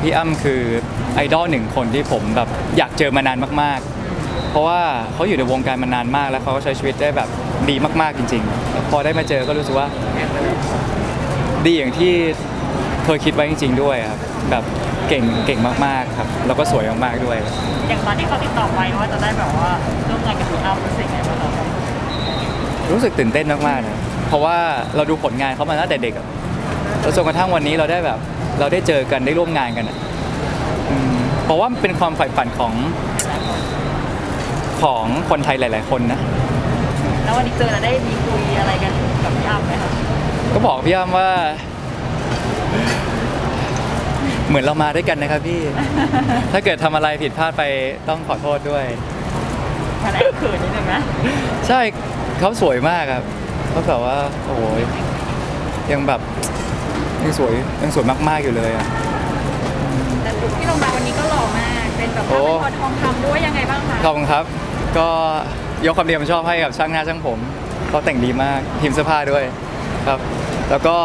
พี่อ้ำคือไอดอลหนึ่งคนที่ผมแบบอยากเจอมานานมากๆ เพราะว่าเขาอยู่ในวงการมานานมาก แล้วเขาก็ใช้ชีวิตได้แบบดีมากๆจริงๆแล้วพอได้มาเจอก็รู้สึกว่า ดีอย่างที่เคยคิดไว้จริง ๆ ด้วยครับแบบเก่งเก่งมากๆครับแล้วก็สวยมากๆด้วย อย่างตอนที่เขาติดต่อไปว่าจะได้แบบว่าร่วมงานกับพี่อ้ำรู้สึกไงบ้างครับรู้สึกตื่นเต้นมากๆนะเพราะว่าเราดูผลงานเขามาตั้งแต่เด็กอะแล้วจนกระทั่งวันนี้เราได้แบบ เราได้เจอกันได้ร่วมงานกันอะอืมเพราะว่ามันเป็นความใฝ่ฝันของของคนไทยหลาย ๆ คนนะ แล้ววันนี้เจอแล้วได้มีคุยอะไรกันกับพี่อ้ำไหมครับก็บอกพี่อ้ำว่า เหมือนเรามาด้วยกันนะครับพี่ ถ้าเกิดทำอะไรผิดพลาดไปต้องขอโทษด้วยมันแอบเขินนิดนึงนะใช่เขาสวยมากครับเขาแบบว่า โอ้ยยังแบบ ยังสวยยังสวยมากๆอยู่เลยอะ แต่ลุคที่ลงมาวันนี้ก็หล่อมาก เป็นแบบโอ้ว่าเป็นพอทองคำด้วยยังไงบ้างคะขอบคุณครับ ก็ยกความดีความชอบให้กับช่างหน้าช่างผมเขาแต่งดีมากทีมเสื้อผ้าด้วยครับ แล้วก็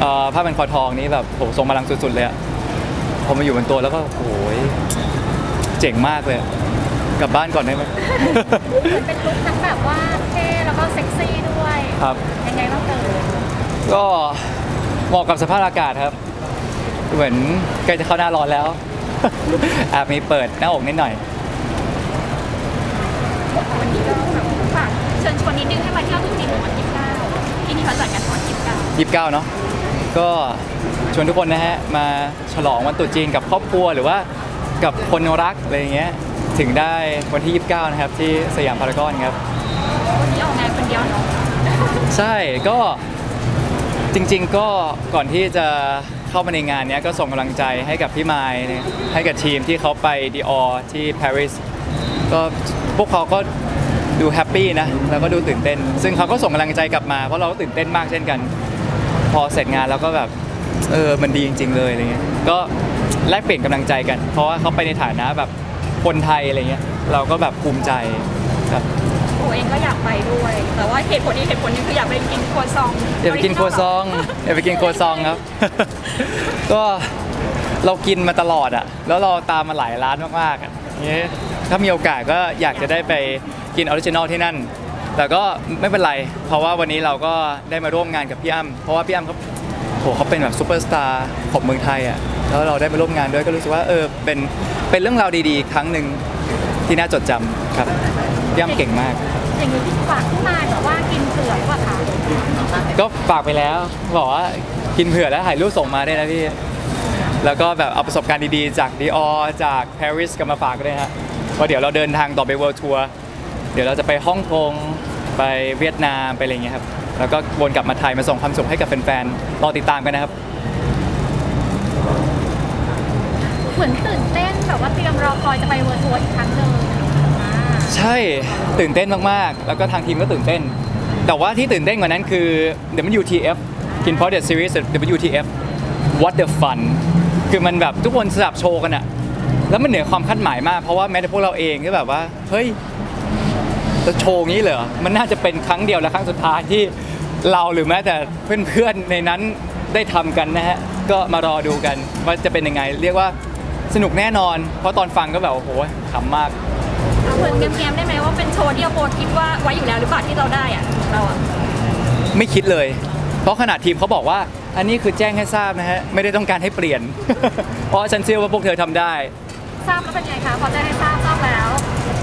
เอ่อผ้าเป็นคอทองนี้แบบโหทรงพลังสุดๆเลยอะพอมาอยู่บนตัวแล้วก็โอ้ยเจ๋งมากเลยกลับบ้านก่อนได้ไหมเหมือนเป็นลุคทั้งแบบว่าเท่แล้วก็เซ็กซี่ด้วย ครับ ยังไงบ้างเตยก็ เหมาะกับสภาพอากาศครับ เหมือนใกล้จะเข้าหน้าร้อนแล้วแอบมีเปิดหน้าอกนิดหน่อย วันนี้ก็แบบฝากเชิญชวนนิดนึงให้มาเที่ยวทุกทีของวันที่เก้าที่นี่เขาจัดกันวันที่เก้ายี่สิบเก้าเนาะก็ชวนทุกคนนะฮะ มาฉลองวันตรุษจีนกับครอบครัวหรือว่ากับคนรักอะไรอย่างเงี้ยถึงได้วันที่ 29 นะครับ ที่สยามพารากอนครับ วันนี้ออกงานคนเดียวเนาะ ใช่ก็ จริง ๆ ก็ก่อนที่จะเข้ามาในงานเนี้ยก็ส่งกำลังใจให้กับพี่ไมายให้กับทีมที่เขาไปดีออที่ปารีสก็พวกเขาก็ดูแฮปปี้นะแล้วก็ดูตื่นเต้น ซึ่งเขาก็ส่งกำลังใจกลับมาเพราะเราก็ตื่นเต้นมากเช่นกัน พอเสร็จงานแล้วก็แบบเออมันดีจริง ๆ เลยอะไรเงี้ยก็แลกเปลี่ยนกำลังใจกัน เพราะว่าเขาไปในฐานะแบบคนไทยอะไรเงี้ยเราก็แบบภูมิใจครับ ตัวเองก็อยากไปด้วย แต่ว่าเหตุผลนี้เหตุผลหนึงคืออยากไปกินครัวซองอย่าไปกินโครัวซองอย่าไปกินโครัวซองครับ ก็เรากินมาตลอดอะ แล้วเราตามมาหลายร้านมากๆอะเงี้ยถ้ามีโอกาสก็อยากจะได้ไปกินออริจินอลที่นั่น แต่ก็ไม่เป็นไร เพราะว่าวันนี้เราก็ได้มาร่วมงานกับพี่อ้ำเพราะว่าพี่อ้ำเขาโหเขาเป็นแบบซูเปอร์สตาร์ของเมืองไทยอะแล้วเราได้มาร่วมงานด้วยก็รู้สึกว่าเออเป็นเป็นเรื่องราวดีๆ ครั้งหนึ่ง ที่น่าจดจำครับพี่อ้ำเก่งมาก อย่างนี้ฝากขึ้นมาแต่ว่ากินเผือกว่าค่ะก็ฝากไปแล้วบอกว่ากินเผื่อแล้วถ่ายรูปส่งมาได้วยนะพี่ แล้วก็แบบเอาประสบการณ์ดีๆ จากดีออจากปารีสกลับมาฝากด้วยฮะเพราะเดี๋ยวเราเดินทางต่อไปเวิลด์ทัวร์เดี๋ยวเราจะไปฮ่องกงไปเวียดนามไปอะไรอย่างเงี้ยครับแล้วก็วนกลับมาไทยมาส่งความสุขให้กับแฟนๆรอติดตามกันนะครับ เหมือนตื่นเต้น แบบว่าเตรียมรอคอยจะไปเวิร์ทัวร์อีกครั้งหนึ่งใช่ตื่นเต้นมากๆ แล้วก็ทางทีมก็ตื่นเต้น แต่ว่าที่ตื่นเต้นกว่านั้นคือ WTF กินพอดเด Series WTF What the fun คือมันแบบทุกคนสลับโชว์กันอะแล้วมันเหนือความคาดหมายมาก เพราะว่าแม้แต่พวกเราเองก็แบบว่า เฮ้ยจะโชว์งี้เหรอ มันน่าจะเป็นครั้งเดียวและครั้งสุดท้ายที่เราหรือแม้แต่เพื่อนๆในนั้นได้ทำกันนะฮะ ก็มารอดูกันว่าจะเป็นยังไง เรียกว่า สนุกแน่นอน เพราะตอนฟังก็แบบโอ้โหขำมาก เอาเหมือนแง้มๆได้ไหมว่าเป็นโชว์ที่โอโบคิดว่าไว้อยู่แล้วหรือเปล่าที่เราได้อะเราอะไม่คิดเลย เพราะขนาดทีมเขาบอกว่า อันนี้คือแจ้งให้ทราบนะฮะ ไม่ได้ต้องการให้เปลี่ยน เพราะฉันเชื่อว่าพวกเธอทำได้ ทราบแล้วเป็นไงคะพอจะให้ทราบทราบแล้ว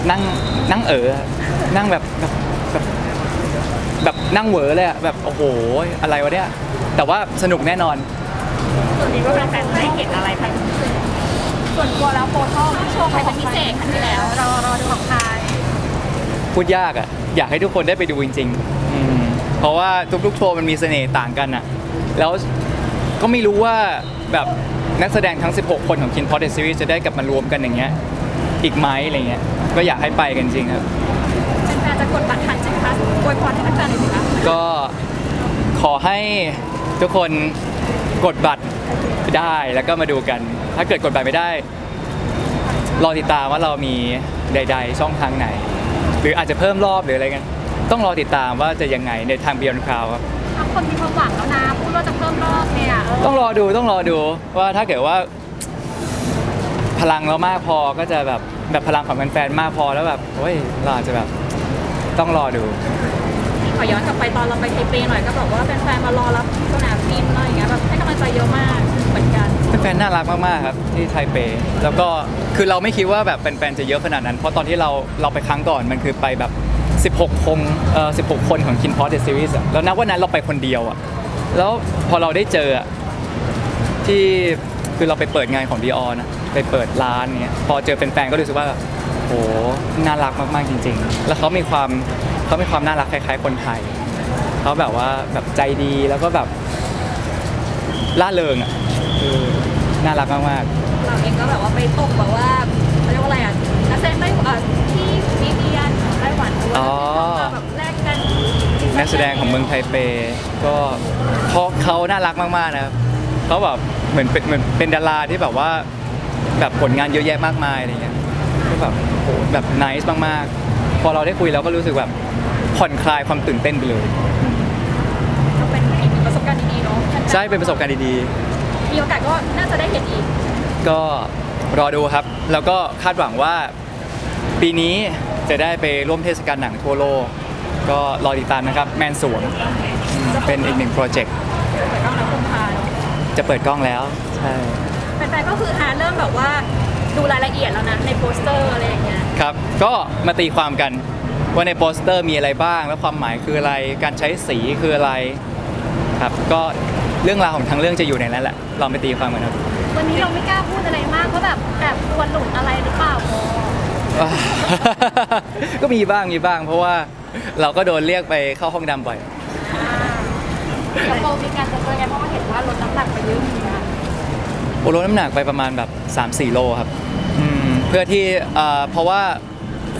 นั่งนั่งเออนั่งแบบแบบแบบแบบนั่งเหวอเลยอะแบบโอ้โหอะไรวะเนี่ยแต่ว่าสนุกแน่นอน ส่วนนี้ก็เป็นแฟนได้เห็นอะไรภายใน ส่วนตัวแล้วโฟโต้โชว์ใครเป็นพิเศษครั้งที่แล้วรอรอดูของใครพูดยากอะอยากให้ทุกคนได้ไปดูจริงๆอืมเพราะว่าทุกๆโชว์มันมีเสน่ห์ต่างกันอะแล้วก็ไม่รู้ว่าแบบนักแสดงทั้ง 16 คนของ Kin p o t Series จะได้กลับมารวมกันอย่างเงี้ยอีกไหมอะไรเงี้ยก็อยากให้ไปกันจริงครับ แฟนๆจะกดบัตรทันใช่ไหมคะอวยพรให้แฟนๆหน่อยสิคะก็ขอให้ทุกคนกดบัตร ได้แล้วก็มาดูกัน ถ้าเกิดกดบัตรไม่ได้ รอติดตามว่าเรามีใด ๆ ช่องทางไหน หรืออาจจะเพิ่มรอบหรืออะไรกันต้องรอติดตามว่าจะยังไงในทาง Beyond Cloud ครับเอาคนมีความหวังแล้วนะพูดว่าจะเพิ่มรอบเนี่ยเออต้องรอดูต้องรอดูว่าถ้าเกิดว่า พลังเรามากพอก็จะแบบแบบพลังของแฟนๆมากพอแล้วแบบเฮ้ยเราอาจจะแบบต้องรอดูข อย้อนกลับไปตอนเราไปไทเปหน่อยก็บอกว่าแฟนๆมารอรับที่สนามบินอะไรอย่างเงี้ยแบบให้กำลังใจเยอะมากเหมือนกัน แฟนๆน่ารักมากๆครับที่ไทเป แล้วก็คือเราไม่คิดว่าแบบแฟนๆจะเยอะขนาดนั้น เพราะตอนที่เราเราไปครั้งก่อนมันคือไปแบบ 16คงเอ่อ16 คนของ Kin p o t The Series อะแล้วนับวันนั้นเราไปคนเดียวอะแล้วพอเราได้เจออะที่คือเราไปเปิดงานของ Dior นะ ไปเปิดร้านเนี้ยพอเจอแฟนๆก็รู้สึกว่าแบบโหน่ารักมากๆจริง ๆ แล้วเขามีความเขามีความน่ารักคล้ายๆคนไทยเขาแบบว่าแบบใจดีแล้วก็แบบล่าเริงอะคือน่ารักมากๆเราเองก็แบบว่าไปตกแบบว่าเขาเรียกว่าอะไรอะนักแสดงไต้หวันที่วิเวียนของไต้หวันด้วยอ๋อมาแบบแลกกันนักแสดงของเมืองไทเปก็เขาเขาน่ารักมากๆนะครับเขาแบบเหมือนเป็นเหมือนเป็นดาราที่แบบว่า แบบผลงานเยอะแยะมากมายอะไรเงี้ยก็แบบโหแบบนิสมากๆ พอเราได้คุยเราก็รู้สึกแบบผ่อนคลายความตื่นเต้นไปเลย ก็เป็นอีกหนึ่งประสบการณ์ดีๆเนาะใช่เป็นประสบการณ์ดีมีโอกาสก็น่าจะได้เห็นอีกๆ ก็รอดูครับ แล้วก็คาดหวังว่า ปีนี้จะได้ไปร่วมเทศกาลหนังทั่วโลก ก็รอติดตามนะครับ แมนสวงอืมเป็นอีกหนึ่งโปรเจกต์เปิดกล้องแล้วคุมพาเนาะ จะเปิดกล้องแล้ว ใช่ แฟนๆก็คือหาเริ่มแบบว่าดูรายละเอียดแล้วนะในโปสเตอร์อะไรอย่างเงี้ยครับก็มาตีความกันว่าในโปสเตอร์มีอะไรบ้าง แล้วความหมายคืออะไรการใช้สีคืออะไรครับก็เรื่องราวของทั้งเรื่องจะอยู่ในนั้นแหละลองไปตีความกันครับวันนี้เราไม่กล้าพูดอะไรมากเพราะแบบแอบกลัวหลุดอะไรหรือเปล่าโมก็มีบ้างมีบ้าง เพราะว่าเราก็โดนเรียกไปเข้าห้องดำบ่อยแล้วโมมีการจะเจอไงเพราะว่าเห็นว่าลดน้ำหนักไปเยอะเหมือนกัน โอลดน้ำหนักไปประมาณแบบ 3-4 โลครับอืมเพื่อที่เอ่อเพราะว่า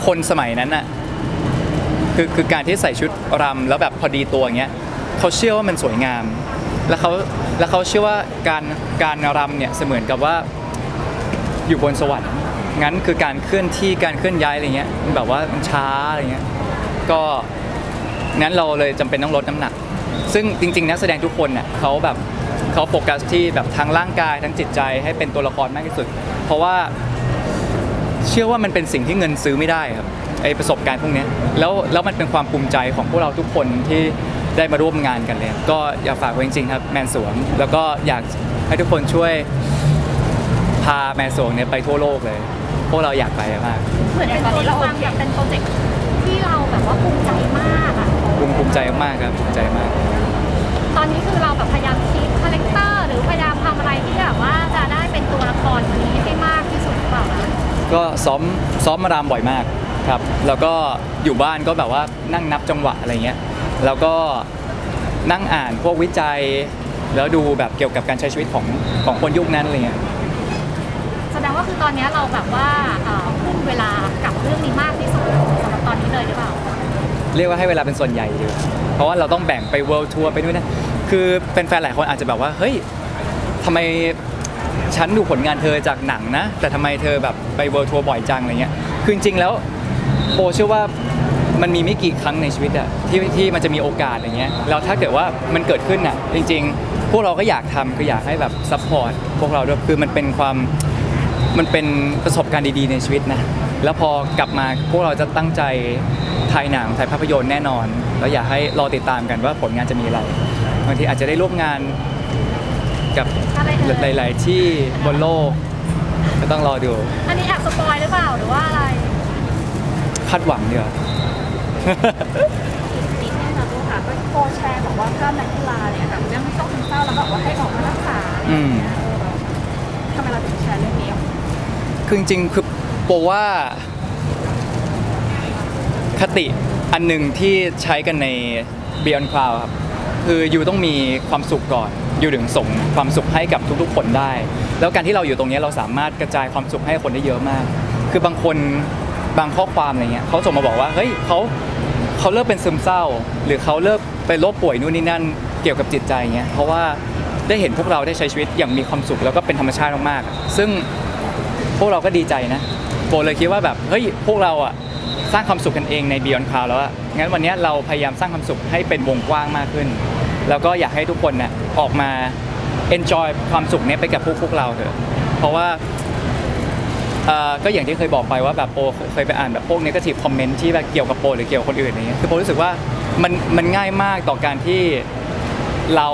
คนสมัยนั้นน่ะคือคือการที่ใส่ชุดรำแล้วแบบพอดีตัวอย่างเงี้ยเขาเชื่อว่ามันสวยงาม แล้วเขาแล้วเขาเชื่อว่าการการรำเนี่ยเสมือนกับว่าอยู่บนสวรรค์งั้นคือการเคลื่อนที่การเคลื่อนย้ายอะไรเงี้ยมันแบบว่ามันช้าอะไรเงี้ยก็งั้นเราเลยจำเป็นต้องลดน้ำหนัก ซึ่งจริงๆนักแสดงทุกคนเนี่ยเขาแบบ เขาโฟกัสที่แบบทั้งร่างกายทั้งจิตใจให้เป็นตัวละครมากที่สุด เพราะว่าเชื่อว่ามันเป็นสิ่งที่เงินซื้อไม่ได้ครับไอประสบการณ์พวกเนี้ยแล้วแล้วมันเป็นความภูมิใจของพวกเราทุกคนที่ได้มาร่วมงานกันเลยก็อยากฝากไว้จริงๆครับแมนสวงแล้วก็อยากให้ทุกคนช่วยพาแมนสวงเนี่ยไปทั่วโลกเลย พวกเราอยากไปมากเหมือนเป็นตัวละครแบบเป็นโปรเจกต์ที่เราแบบว่าภูมิใจมากอะภูมิภูมิใจมากครับภูมิใจมาก ตอนนี้คือเราแบบพยายามคิดคาแรคเตอร์หรือพยายามทำอะไรที่แบบว่าจะได้เป็นตัวละครคนนี้ให้มากที่สุดหรือเปล่าคะก็ซ้อมซ้อมมารามบ่อยมากครับ แล้วก็อยู่บ้านก็แบบว่านั่งนับจังหวะอะไรเงี้ย แล้วก็นั่งอ่านพวกวิจัย แล้วดูแบบเกี่ยวกับการใช้ชีวิตของของคนยุคนั้นอะไรเงี้ย แสดงว่าคือตอนนี้เราแบบว่าเอ่อทุ่มเวลากับเรื่องนี้มากที่สุดสำหรับตอนนี้เลยหรือเปล่า เรียกว่าให้เวลาเป็นส่วนใหญ่ดีกว่า เพราะว่าเราต้องแบ่งไปเวิลด์ทัวร์ไปนู่นนะคือเป็นแฟนหลายคนอาจจะแบบว่าเฮ้ยทำไมฉันดูผลงานเธอจากหนังนะ แต่ทำไมเธอแบบไปเวิลด์ทัวร์บ่อยจังอะไรเงี้ยคือจริงๆแล้วโบเชื่อว่ามันมีไม่กี่ครั้งในชีวิตอะที่ที่มันจะมีโอกาสอะไรเงี้ยแล้วถ้าเกิดว่ามันเกิดขึ้นอะจริง ๆ พวกเราก็อยากทำคืออยากให้แบบซัพพอร์ตพวกเราด้วยคือมันเป็นความมันเป็นประสบการณ์ดีๆในชีวิตนะ แล้วพอกลับมาพวกเราจะตั้งใจถ่ายหนังถ่ายภาพยนตร์แน่นอน แล้วอยากให้รอติดตามกันว่าผลงานจะมีอะไรบางทีอาจจะได้ร่วมงานกับอะไรเอ่ยหลาย ๆ ที่บนโลกก็ต้องรอดูอันนี้แอบสปอยหรือเปล่าหรือว่าอะไรคาดหวังดีกว่าปีที่เราดูค่ะก็โพสต์แชร์บอกว่าถ้านักกีฬาเนี่ยแบบเรื่องไม่ต้องซึมเศร้าแล้วแบบว่าให้ออกมารักษาอะไรอย่างเงี้ยเออแบบทำไมเราถึงแชร์เรื่องนี้ออกมาคือจริงๆคือ โปว่า คติอันหนึ่งที่ใช้กันใน Beyond Cloud ครับ คืออยู่ต้องมีความสุขก่อน อยู่ถึงส่งความสุขให้กับทุกๆ คนได้ แล้วการที่เราอยู่ตรงนี้เราสามารถกระจายความสุขให้คนได้เยอะมาก คือบางคนบางข้อความอะไรเงี้ยเขาส่งมาบอกว่าเฮ้ยเขาเขาเลิกเป็นซึมเศร้า หรือเขาเลิกไปโรคป่วยนู่นนี่นั่นเกี่ยวกับจิตใจเงี้ยเพราะว่าได้เห็นพวกเราได้ใช้ชีวิตอย่างมีความสุขแล้วก็เป็นธรรมชาติมากๆซึ่งพวกเราก็ดีใจนะ โบเลยคิดว่าแบบเฮ้ยพวกเราอะสร้างความสุขกันเองใน Beyond Cloud แล้วอะงั้นวันนี้เราพยายามสร้างความสุขให้เป็นวงกว้างมากขึ้น แล้วก็อยากให้ทุกคนน่ะออกมา enjoy ความสุขเนี้ยไปกับพวกพวกเราเถอะ เพราะว่าเอ่อก็อย่างที่เคยบอกไปว่าแบบโปเคยไปอ่านแบบพวก negative comment ที่แบบเกี่ยวกับโปหรือเกี่ยวกับคนอื่นอย่างเงี้ยคือโปรู้สึกว่ามันมันง่ายมากต่อการที่เรา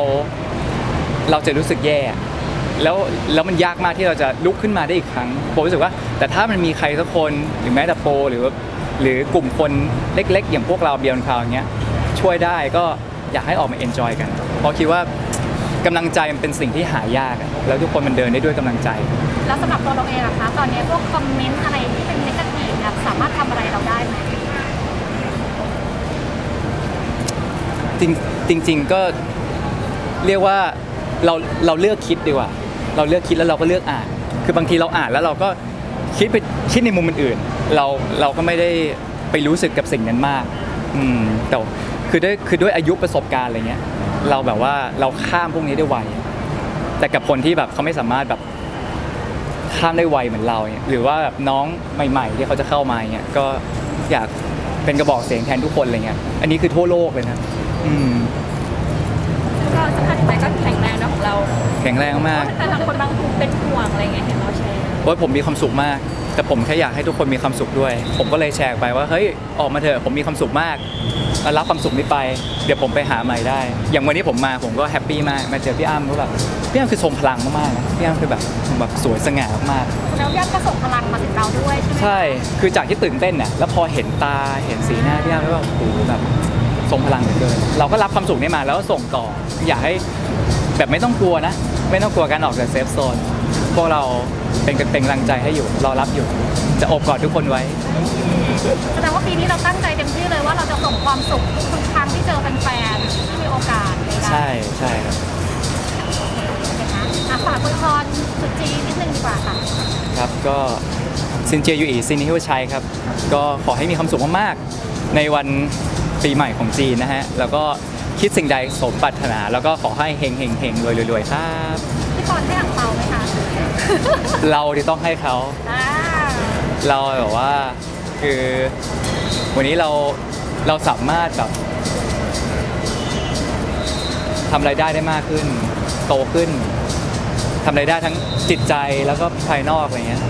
เราจะรู้สึกแย่ แล้วแล้วมันยากมากที่เราจะลุกขึ้นมาได้อีกครั้งโปรู้สึกว่า แต่ถ้ามันมีใครสักคนหรือแม้แต่โปหรือว่าหรือกลุ่มคนเล็กๆ อย่างพวกเราเบียนคราวอย่างเงี้ยช่วยได้ก็อยากให้ออกมาเอนจอยกันเพราะคิดว่ากำลังใจมันเป็นสิ่งที่หายากอะแล้วทุกคนมันเดินได้ด้วยกำลังใจ แล้วสำหรับตัวเราเองอะคะตอนนี้พวกคอมเมนต์อะไรที่เป็นนกาทีฟเนี่ยสามารถทำอะไรเราได้ไหมจริงจริงๆก็เรียกว่าเราเราเลือกคิดดีกว่า เราเลือกคิดแล้วเราก็เลือกอ่าน คือบางทีเราอ่านแล้วเราก็คิดไปคิดในมุมอื่นๆเราเราก็ไม่ได้ไปรู้สึกกับสิ่งนั้นมากอืมแต่คือด้วยคือด้วยอายุประสบการณ์อะไรเงี้ยเราแบบว่าเราข้ามพวกนี้ได้ไวแต่กับคนที่แบบเขาไม่สามารถแบบข้ามได้ไวเหมือนเราเนี่ยหรือว่าแบบน้องใหม่ ๆ ที่เขาจะเข้ามาเนี่ยก็อยากเป็นกระบอกเสียงแทนทุกคนอะไรเงี้ยอันนี้คือทั่วโลกเลยนะอืม ก็สภาพจิตใจก็แข็งแรงนะของเรา แข็งแรงมากแต่บางคนบางกลุ่มเป็นห่วงอะไรเงี้ยเห็นเราแชร์โอ้ยผมมีความสุขมาก แต่ผมแค่อยากให้ทุกคนมีความสุขด้วย ผมก็เลยแชร์ไปว่าเฮ้ยออกมาเถอะผมมีความสุขมากแล้วรับความสุขนี้ไป เดี๋ยวผมไปหาใหม่ได้ อย่างวันนี้ผมมาผมก็แฮปปี้มากมาเจอพี่อ้ำก็แบบพี่อ้ำคือทรงพลังมากๆนะพี่อ้ำคือแบบแบบสวยสง่ามากแล้วย่าก็ส่งพลังมาถึงเราด้วยใช่ไหมๆใช่คือจากที่ตื่นเต้นน่ะแล้วพอเห็นตาเห็นสีหน้าพี่อ้ำแล้วแบบโอ้โหแบบทรงพลังเหลือเกินเราก็รับความสุขนี้มาแล้วก็ส่งต่ออยากให้ แบบไม่ต้องกลัวนะ ไม่ต้องกลัวการออกจากเซฟโซนพวกเราเป็นเป็นกำลังใจให้อยู่รอรับอยู่ จะโอบกอดทุกคนไว้ แสดงว่าปีนี้เราตั้งใจเต็มที่เลยว่าเราจะส่งความสุขทุกๆครั้งที่เจอแฟนๆที่มีโอกาสในการใช่ใช่ครับ นะคะอะฝากคุณพรสุจีนนิดนึงดีกว่าค่ะครับก็ซินเจียยูอีซินฮิวชัยครับ ก็ขอให้มีความสุขมากๆในวันปีใหม่ของจีนนะฮะ แล้วก็ คิดสิ่งใดสมปรารถนา แล้วก็ขอให้เฮงเฮงเฮงรวยรวยรวยครับ พี่พรให้อ่างเปาไหมคะเราที่ต้องให้เขาอ่าเราแบบว่าคือวันนี้เราเราสามารถแบบทำรายได้ได้มากขึ้น โตขึ้นทำรายได้ทั้งจิตใจแล้วก็ภายนอกอะไรเงี้ย